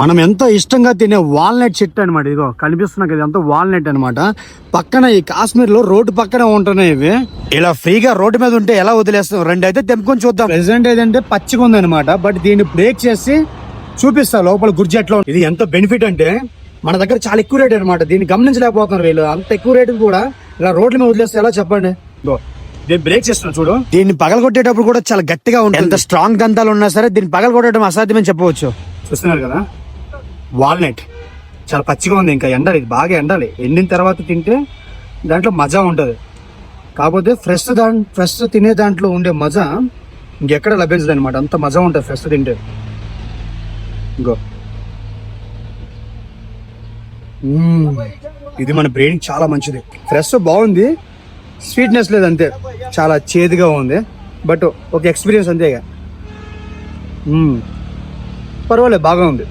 మనం ఎంతో ఇష్టంగా తినే వాల్నట్ చెట్టు అనమాట ఇదిగో కనిపిస్తున్నా కదా ఎంతో వాల్నట్ అనమాట పక్కన ఈ కాశ్మీర్లో రోడ్డు పక్కన ఉంటున్నాయి ఇవి. ఇలా ఫ్రీగా రోడ్డు మీద ఉంటే ఎలా వదిలేస్తాం రెండు అయితే తెంపుకొని చూద్దాం. ప్రెసెంట్ ఏదంటే పచ్చిగా ఉంది అనమాట బట్ దీన్ని బ్రేక్ చేసి చూపిస్తా లోపల గుర్జెట్లో ఇది ఎంత బెనిఫిట్ అంటే మన దగ్గర చాలా ఎక్కువ రేట్ అనమాట దీన్ని గమనించలేకపోతున్నారు వీళ్ళు. అంత ఎక్కువ రేటు కూడా ఇలా రోడ్ల మీద వదిలేస్తే ఎలా చెప్పండి? దీన్ని బ్రేక్ చేస్తున్నా చూడు. దీన్ని పగలగొట్టేటప్పుడు కూడా చాలా గట్టిగా ఉంటుంది. ఎంత స్ట్రాంగ్ దంతాలు ఉన్నా సరే దీన్ని పగలగొట్టడం అసాధ్యమని చెప్పవచ్చు. చూస్తున్నారు కదా? వాల్నట్. చాలా పచ్చిగా ఉంది ఇంకా ఎండాలి ఇది బాగా ఎండాలి. ఎండిన తర్వాత తింటే దాంట్లో మజా ఉంటుంది. కాకపోతే ఫ్రెష్ దా ఫ్రెష్ తినే దాంట్లో ఉండే మజా ఇంకెక్కడ లభించదు అనమాట అంత మజా ఉంటుంది ఫ్రెష్ తింటే. ఇంకో. ఇది మన బ్రెయిన్ చాలా మంచిది. ఫ్రెష్ బాగుంది. స్వీట్నెస్ లేదు అంతే. చాలా చేదుగా ఉంది. బట్ ఒక ఎక్స్పీరియన్స్ అంతేగా పర్వాలేదు బాగా ఉంది.